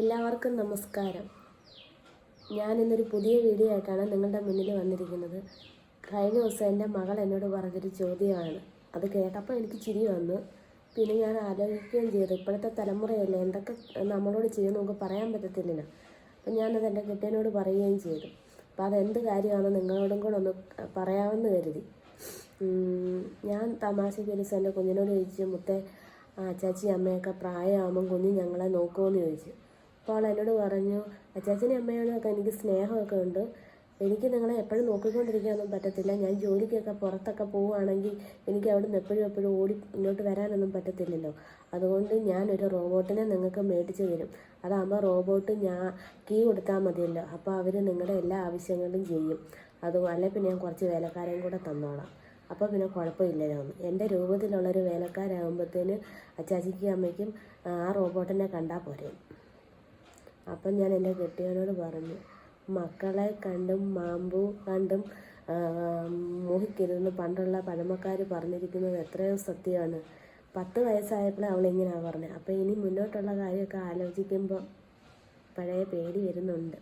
എല്ലാവർക്കും നമസ്കാരം. ഞാൻ ഇന്നൊരു പുതിയ വീഡിയോ ആയിട്ടാണ് നിങ്ങളുടെ മുന്നിൽ വന്നിരിക്കുന്നത്. കഴിഞ്ഞ ദിവസം എന്റെ മകൾ എന്നോട് പറഞ്ഞൊരു ചോദ്യമാണ്. അത് കേട്ടപ്പോൾ എനിക്ക് ചിരി വന്നു. പിന്നെ ഞാൻ ആലോചിക്കുകയും ചെയ്തു ഇപ്പോഴത്തെ തലമുറയല്ലേ എന്തൊക്കെ നമ്മളോട് ചെയ്യും നമുക്ക് പറയാൻ പറ്റത്തില്ലല്ലോ. അപ്പം ഞാനത് എന്റെ കെട്ടിയനോട് പറയുകയും ചെയ്തു. അപ്പോൾ അതെന്ത് കാര്യമാണെന്ന് നിങ്ങളോടും കൂടെ ഒന്ന് പറയാമെന്ന് കരുതി. ഞാൻ തമാശയ്ക്ക് ഒരു ദിവസം എന്റെ കുഞ്ഞിനോട് ചോദിച്ചു മുത്തേ ആ അമ്മയൊക്കെ പ്രായമാകുമ്പം കുഞ്ഞ് ഞങ്ങളെ നോക്കുമെന്ന് ചോദിച്ചു. അപ്പോൾ അവൾ എന്നോട് പറഞ്ഞു അച്ചാച്ചനും അമ്മയോടൊക്കെ എനിക്ക് സ്നേഹമൊക്കെ ഉണ്ട്. എനിക്ക് നിങ്ങളെ എപ്പോഴും നോക്കിക്കൊണ്ടിരിക്കാനൊന്നും പറ്റത്തില്ല. ഞാൻ ജോലിക്കൊക്കെ പുറത്തൊക്കെ പോവുകയാണെങ്കിൽ എനിക്ക് അവിടെ നിന്ന് എപ്പോഴും എപ്പോഴും ഓടി ഇങ്ങോട്ട് വരാനൊന്നും പറ്റത്തില്ലല്ലോ. അതുകൊണ്ട് ഞാനൊരു റോബോട്ടിനെ നിങ്ങൾക്ക് മേടിച്ച് തരും. അതാകുമ്പോൾ റോബോട്ട് ഞാൻ കീ കൊടുത്താൽ മതിയല്ലോ. അപ്പോൾ അവർ നിങ്ങളുടെ എല്ലാ ആവശ്യങ്ങളും ചെയ്യും. അത് അല്ലെ പിന്നെ ഞാൻ കുറച്ച് വേലക്കാരെയും കൂടെ തന്നോളാം. അപ്പോൾ പിന്നെ കുഴപ്പമില്ലല്ലോ. എന്റെ രൂപത്തിലുള്ളൊരു വേലക്കാരാകുമ്പോഴത്തേന് അച്ചാച്ചിക്കും അമ്മയ്ക്കും ആ റോബോട്ടിനെ കണ്ടാൽ പോരെ. അപ്പം ഞാൻ എന്റെ കെട്ടിയവനോട് പറഞ്ഞു മക്കളെ കണ്ടും മാമ്പു കണ്ടും മോഹിക്കരുതെന്ന് പണ്ടുള്ള പഴമക്കാർ പറഞ്ഞിരിക്കുന്നത് എത്രയോ സത്യമാണ്. പത്ത് വയസ്സായപ്പോഴേ അവളിങ്ങനെയാണ് പറഞ്ഞത് അപ്പോൾ ഇനി മുന്നോട്ടുള്ള കാര്യമൊക്കെ ആലോചിക്കുമ്പോൾ പഴയ പേടി വരുന്നുണ്ട്.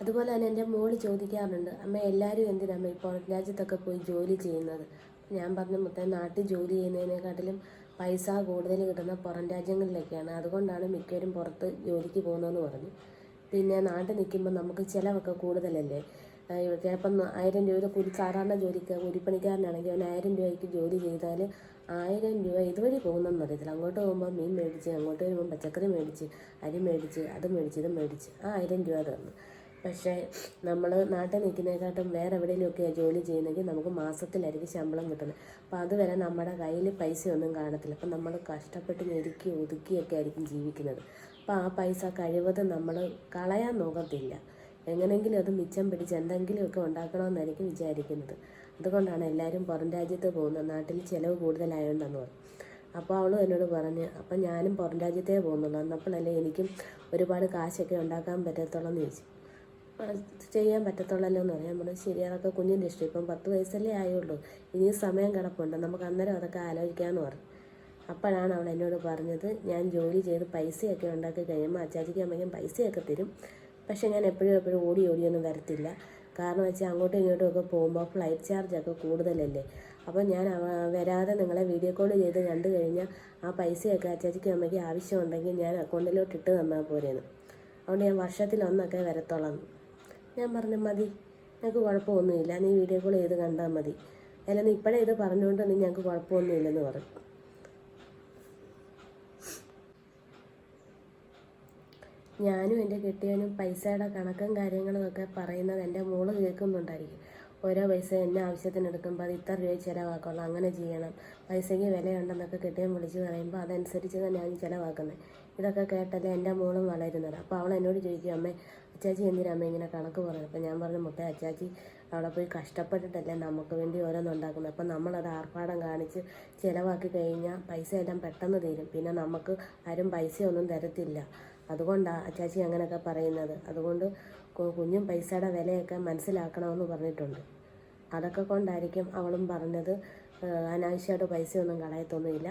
അതുപോലെ തന്നെ എന്റെ മോൾ ചോദിക്കാറുണ്ട് അമ്മ എല്ലാവരും എന്തിനാ ഇപ്പോൾ രാജ്യത്തൊക്കെ പോയി ജോലി ചെയ്യുന്നത്? ഞാൻ പറഞ്ഞു മുത്തേ നാട്ടിൽ ജോലി ചെയ്യുന്നതിനെക്കാട്ടിലും പൈസ കൂടുതൽ കിട്ടുന്ന പുറം രാജ്യങ്ങളിലൊക്കെയാണ് അതുകൊണ്ടാണ് മിക്കവരും പുറത്ത് ജോലിക്ക് പോകുന്നതെന്ന് പറഞ്ഞു. പിന്നെ നാട്ടിൽ നിൽക്കുമ്പോൾ നമുക്ക് ചിലവൊക്കെ കൂടുതലല്ലേ? ചിലപ്പം ആയിരം രൂപയുടെ കൂലി സാധാരണ ജോലിക്ക് കൂലിപ്പണിക്കാരനാണെങ്കിൽ അവൻ ആയിരം രൂപയ്ക്ക് ജോലി ചെയ്താൽ ആയിരം രൂപ ഇതുവഴി പോകുന്നതെന്ന് അറിയത്തില്ല. അങ്ങോട്ട് പോകുമ്പോൾ മീൻ മേടിച്ച് അങ്ങോട്ട് വരുമ്പോൾ പച്ചക്കറി മേടിച്ച് അരി മേടിച്ച് അത് മേടിച്ച് ഇത് മേടിച്ച് ആ ആയിരം രൂപ തന്നു. പക്ഷേ നമ്മൾ നാട്ടിൽ നിൽക്കുന്നതിനെക്കാട്ടും വേറെ എവിടെയെങ്കിലുമൊക്കെയാണ് ജോലി ചെയ്യുന്നെങ്കിൽ നമുക്ക് മാസത്തിലായിരിക്കും ശമ്പളം കിട്ടുന്നത് അപ്പോൾ അതുവരെ നമ്മുടെ കയ്യിൽ പൈസ ഒന്നും കാണത്തില്ല. അപ്പം നമ്മൾ കഷ്ടപ്പെട്ട് ഞെരുക്കി ഒതുക്കിയൊക്കെ ആയിരിക്കും ജീവിക്കുന്നത്. അപ്പോൾ ആ പൈസ കഴിവതും നമ്മൾ കളയാൻ നോക്കത്തില്ല. എങ്ങനെയെങ്കിലും അത് മിച്ചം പിടിച്ച് എന്തെങ്കിലുമൊക്കെ ഉണ്ടാക്കണമെന്നായിരിക്കും വിചാരിക്കുന്നത്. അതുകൊണ്ടാണ് എല്ലാവരും പുറം രാജ്യത്ത് പോകുന്നത്. നാട്ടിൽ ചിലവ് കൂടുതലായതുകൊണ്ടെന്ന് പറഞ്ഞു. അപ്പോൾ അവളും എന്നോട് പറഞ്ഞ് അപ്പം ഞാനും പുറം രാജ്യത്തേ പോകുന്നുള്ളൂ. എന്നപ്പോഴല്ലേ എനിക്കും ഒരുപാട് കാശൊക്കെ ഉണ്ടാക്കാൻ പറ്റത്തുള്ളൂ എന്ന് ചോദിച്ചു. ചെയ്യാൻ പറ്റത്തുള്ളല്ലോ എന്ന് പറയാം. നമ്മുടെ ശരി അതൊക്കെ കുഞ്ഞിന്റെ ഇഷ്ടം. ഇപ്പം പത്ത് വയസ്സല്ലേ ആയുള്ളൂ. ഇനിയും സമയം കിടപ്പുണ്ട്. നമുക്ക് അന്നേരം അതൊക്കെ ആലോചിക്കാമെന്ന് പറഞ്ഞു. അപ്പോഴാണ് അവൾ എന്നോട് പറഞ്ഞത് ഞാൻ ജോലി ചെയ്ത് പൈസയൊക്കെ ഉണ്ടാക്കി കഴിയുമ്പോൾ അച്ചാച്ചിക്ക് അമ്മയ്ക്കും പൈസയൊക്കെ തരും. പക്ഷേ ഞാൻ എപ്പോഴും എപ്പോഴും ഓടി ഓടിയൊന്നും വരത്തില്ല. കാരണം വെച്ചാൽ അങ്ങോട്ടും ഇങ്ങോട്ടും ഒക്കെ പോകുമ്പോൾ ഫ്ലൈറ്റ് ചാർജൊക്കെ കൂടുതലല്ലേ. അപ്പോൾ ഞാൻ വരാതെ നിങ്ങളെ വീഡിയോ കോൾ ചെയ്ത് കണ്ടു കഴിഞ്ഞാൽ ആ പൈസയൊക്കെ അച്ചാച്ചിക്കും അമ്മയ്ക്ക് ആവശ്യമുണ്ടെങ്കിൽ ഞാൻ അക്കൗണ്ടിലോട്ട് ഇട്ട് തന്നാൽ പോരേന്ന്. അതുകൊണ്ട് ഞാൻ വർഷത്തിലൊന്നൊക്കെ വരത്തോളാം. ഞാൻ പറഞ്ഞു മതി. ഞങ്ങൾക്ക് കുഴപ്പമൊന്നുമില്ല. നീ വീഡിയോ കോൾ ചെയ്ത് കണ്ടാൽ മതി. അല്ല നീ ഇപ്പോഴേ ഇത് പറഞ്ഞുകൊണ്ട് നീ ഞങ്ങൾക്ക് കുഴപ്പമൊന്നുമില്ലെന്ന് പറഞ്ഞു ഞാനും എന്റെ കെട്ടിയവനും പൈസയുടെ കണക്കും കാര്യങ്ങളും ഒക്കെ പറയുന്നത് എന്റെ മോൾ കേൾക്കുന്നുണ്ടായിരിക്കും. ഓരോ പൈസ എന്നെ ആവശ്യത്തിന് എടുക്കുമ്പോൾ അത് ഇത്ര രൂപ ചിലവാക്കുള്ളൂ. അങ്ങനെ ചെയ്യണം. പൈസയ്ക്ക് വിലയുണ്ടെന്നൊക്കെ കിട്ടിയാൽ വിളിച്ച് പറയുമ്പോൾ അതനുസരിച്ച് തന്നെയാണ് ചിലവാക്കുന്നത് ഇതൊക്കെ കേട്ടല്ലേ എന്റെ മോളും വളരുന്നത്. അപ്പോൾ അവൾ എന്നോട് ചോദിക്കും അമ്മേ അച്ചാച്ചി എന്തിനാ അമ്മ ഇങ്ങനെ കണക്ക് പറയുന്നത് അപ്പോൾ ഞാൻ പറഞ്ഞു മുട്ട അച്ചാച്ചി അവിടെ പോയി കഷ്ടപ്പെട്ടിട്ടല്ലേ നമുക്ക് വേണ്ടി ഓരോന്നുണ്ടാക്കുന്നത് അപ്പം നമ്മളത് ആർഭാടം കാണിച്ച് ചിലവാക്കി കഴിഞ്ഞാൽ പൈസ എല്ലാം പെട്ടെന്ന് തീരും. പിന്നെ നമുക്ക് ആരും പൈസയൊന്നും തരത്തില്ല. അതുകൊണ്ടാണ് അച്ചാച്ചി അങ്ങനെയൊക്കെ പറയുന്നത്. അതുകൊണ്ട് കുഞ്ഞും പൈസയുടെ വിലയൊക്കെ മനസ്സിലാക്കണമെന്ന് പറഞ്ഞിട്ടുണ്ട്. അതൊക്കെ കൊണ്ടായിരിക്കും അവളും പറഞ്ഞത്. അനാവശ്യമായിട്ട് പൈസയൊന്നും കളയത്തൊന്നുമില്ല.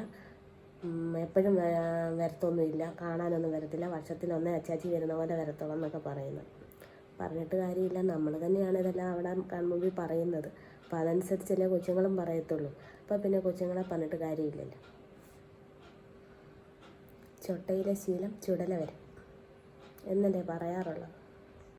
എപ്പോഴും വരത്തൊന്നുമില്ല. കാണാനൊന്നും വരത്തില്ല. വർഷത്തിലൊന്നേ അച്ചാച്ചി വരുന്ന പോലെ വരത്തുള്ളൂ എന്നൊക്കെ പറയുന്നത് പറഞ്ഞിട്ട് കാര്യമില്ല. നമ്മൾ തന്നെയാണ് ഇതെല്ലാം അവിടെ കൺമുമ്പിൽ പറയുന്നത്. അപ്പോൾ അതനുസരിച്ചല്ലേ കൊച്ചുങ്ങളും പറയത്തുള്ളൂ. അപ്പോൾ പിന്നെ കൊച്ചുങ്ങളെ പറഞ്ഞിട്ട് കാര്യമില്ലല്ലോ. ചൊട്ടയിലെ ശീലം ചുടല വരും എന്നല്ലേ പറയാറുള്ളത്?